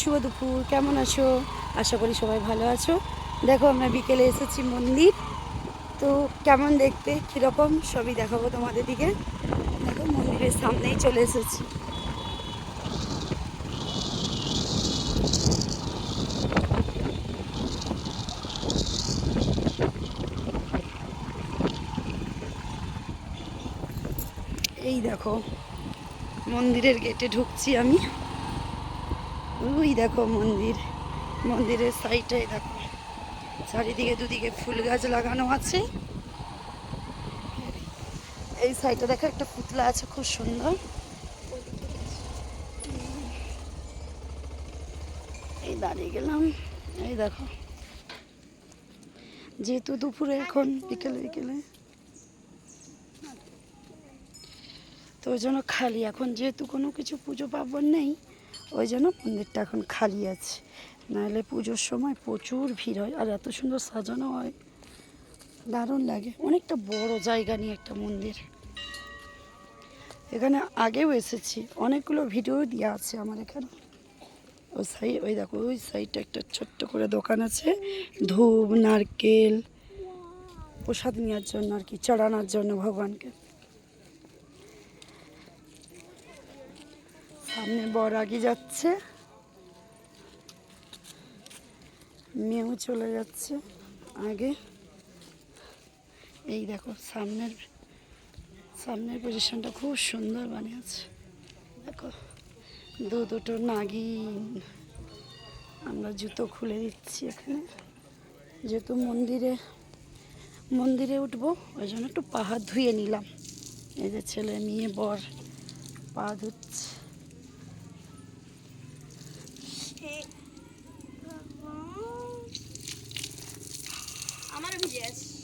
শুভ দুপুর। কেমন আছো? আশা করি সবাই ভালো আছো। দেখো, আমরা বিকেলে এসেছি মন্দির। তো কেমন দেখতে? কীরকম? সবই দেখাবো তোমাদের দিকে। দেখো, মন্দিরের সামনেই চলে এসেছি। এই দেখো, মন্দিরের গেটে ঢুকছি আমি। ওই দেখো মন্দির, মন্দিরের সাইডটাই দেখো। চারিদিকে দুদিকে ফুল গাছ লাগানো আছে। এই সাইডে দেখো একটা পুতলা আছে, খুব সুন্দর। এই দাঁড়িয়ে গেলাম, এই দেখো। যেহেতু দুপুরে এখন বিকেলে বিকেলে। তো ওই জন্য খালি। এখন যেহেতু কোনো কিছু পুজো পার্বণ নেই ওই জন্য মন্দিরটা এখন খালি আছে। নাহলে পুজোর সময় প্রচুর ভিড় হয়, আর এত সুন্দর সাজানো হয়। দারুণ লাগে। অনেকটা বড় জায়গা নিয়ে একটা মন্দির। এখানে আগেও এসেছি। অনেকগুলো ভিডিও দেওয়া আছে আমার এখানে। ওই সাইড ওই দেখো, ওই সাইডটা একটা ছোট্ট করে দোকান আছে। ধূপ, নারকেল, প্রসাদ নেওয়ার জন্য আর কি, চড়ানোর জন্য ভগবানকে। সামনে বর আগে যাচ্ছে। মেয়েও চলে যাচ্ছে আগে। এই দেখো, সামনের সামনের পজিশনটা খুব সুন্দর বানিয়েছে। দেখো, দু দুটো নাগিন। আমরা জুতো খুলে দিচ্ছি এখানে। যেহেতু মন্দিরে মন্দিরে উঠবো, ওই জন্য একটু পাহাড় ধুয়ে নিলাম। এই যে ছেলে, মেয়ে, বর পা ধুচ্ছে। আমার ভিজে আছে।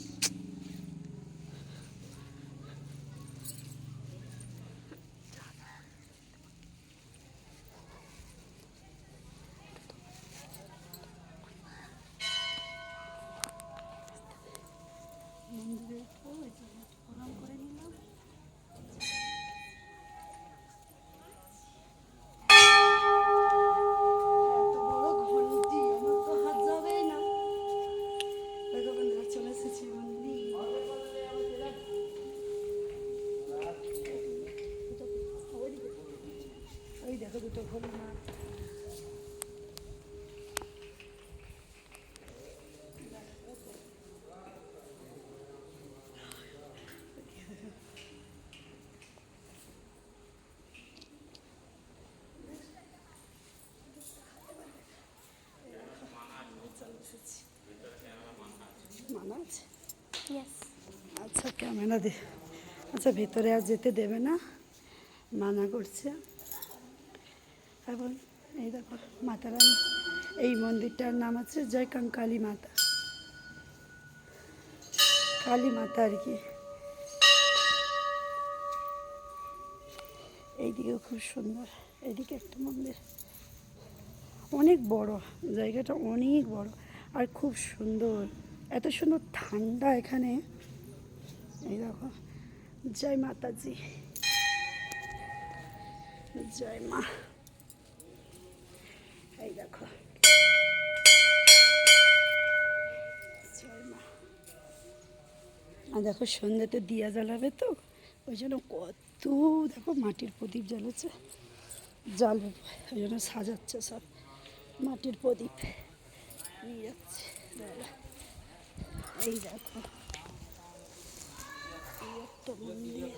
দেখো দুটো ঘড়ি না মানা আচ্ছা ক্যামেরা দে আচ্ছা ভেতরে আর যেতে দেবে না মানা করছে এবং এই দেখো মাতারানী এই মন্দিরটার নাম আছে জয় কঙ্কালী মাতা। কালী মাতা আর কি। এইদিকেও খুব সুন্দর। এইদিকে একটা মন্দির। অনেক বড়। জায়গাটা অনেক বড়। আর খুব সুন্দর। এত সুন্দর ঠান্ডা এখানে। এই দেখো, জয় মাতাজি। জয় মা। এই দেখো আর দেখো দিয়া জ্বালাবে তো, ওই জন্য কত দেখো মাটির প্রদীপ জ্বালাচ্ছে জ্বালবে ওই জন্য সাজাচ্ছে সব, মাটির প্রদীপ নিয়ে যাচ্ছে এই দেখো। মন্দির।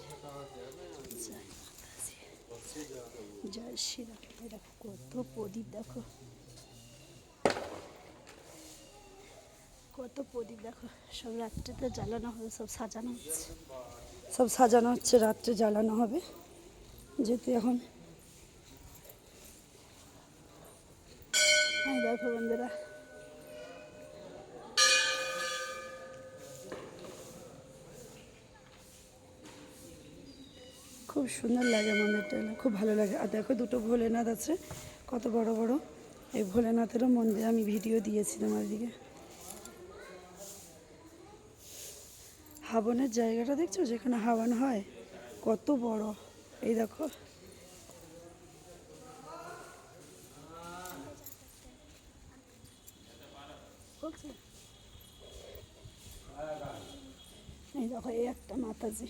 জয় দেখো কত প্রদীপ, দেখো। কত প্রদীপ, দেখো। সব রাত্রিতে জ্বালানো হবে, সব সাজানো হচ্ছে। সব সাজানো হচ্ছে, রাত্রে জ্বালানো হবে। যেহেতু এখন দেখো বন্ধুরা সুন্দর লাগে মন্দিরটা খুব ভালো লাগে। আর দেখো দুটো ভোলেনাথ আছে, কত বড় বড়। এই ভোলেনাথেরও মন্দির আমি ভিডিও দিয়েছিলাম দিকে। হাবনের জায়গাটা দেখছ? যেখানে হাবান হয়, কত বড়। এই দেখো। এই দেখো, এই একটা মাতাজি।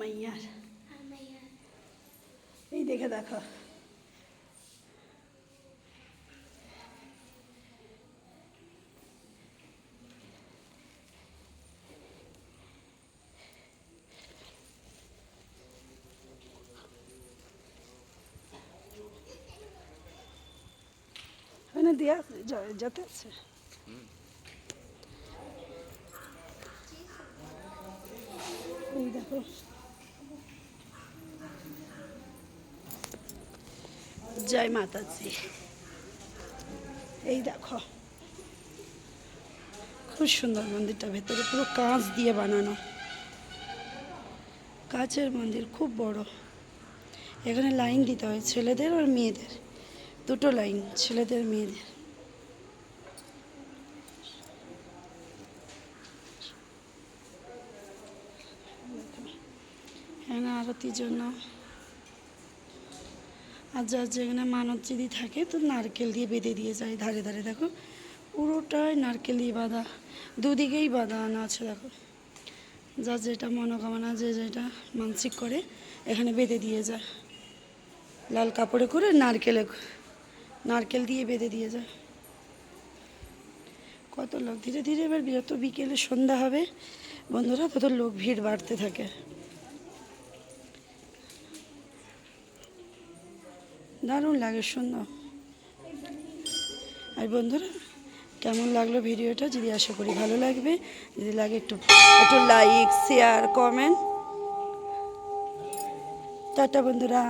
মাইয়ার। এই দেখে দেখো। ওখানে দেওয়া যেতে আছে। এই দেখো। জয় মাতাজি। এই দেখো, খুব সুন্দর মন্দিরটা ভেতরে, পুরো কাঁচ দিয়ে বানানো। কাঁচের মন্দির খুব বড়। এখানে লাইন দিতে হয়, ছেলেদের আর মেয়েদের। দুটো লাইন, ছেলেদের, মেয়েদের। এখানে আরতির জন্য আর যার যেখানে মানত যদি থাকে, তো নারকেল দিয়ে বেঁধে দিয়ে যায় ধারে ধারে, দেখো। পুরোটাই নারকেল দিয়ে বাঁধা, দুদিকেই বাঁধা আনা আছে, দেখো। যার যেটা মনোকামনা, যে যেটা মানসিক করে, এখানে বেঁধে দিয়ে যায়। লাল কাপড়ে করে নারকেলে, নারকেল দিয়ে বেঁধে দিয়ে যায়। কত লোক, ধীরে ধীরে এবার বিরত বিকেলে সন্ধ্যা হবে। বন্ধুরা তত লোক ভিড় বাড়তে থাকে। দারুণ লাগে সুন্দর আর বন্ধুরা, কেমন লাগল ভিডিওটা? যদি আশা করি ভালো লাগবে, যদি লাগে একটু একটু লাইক শেয়ার কমেন্ট টাটা বন্ধুরা।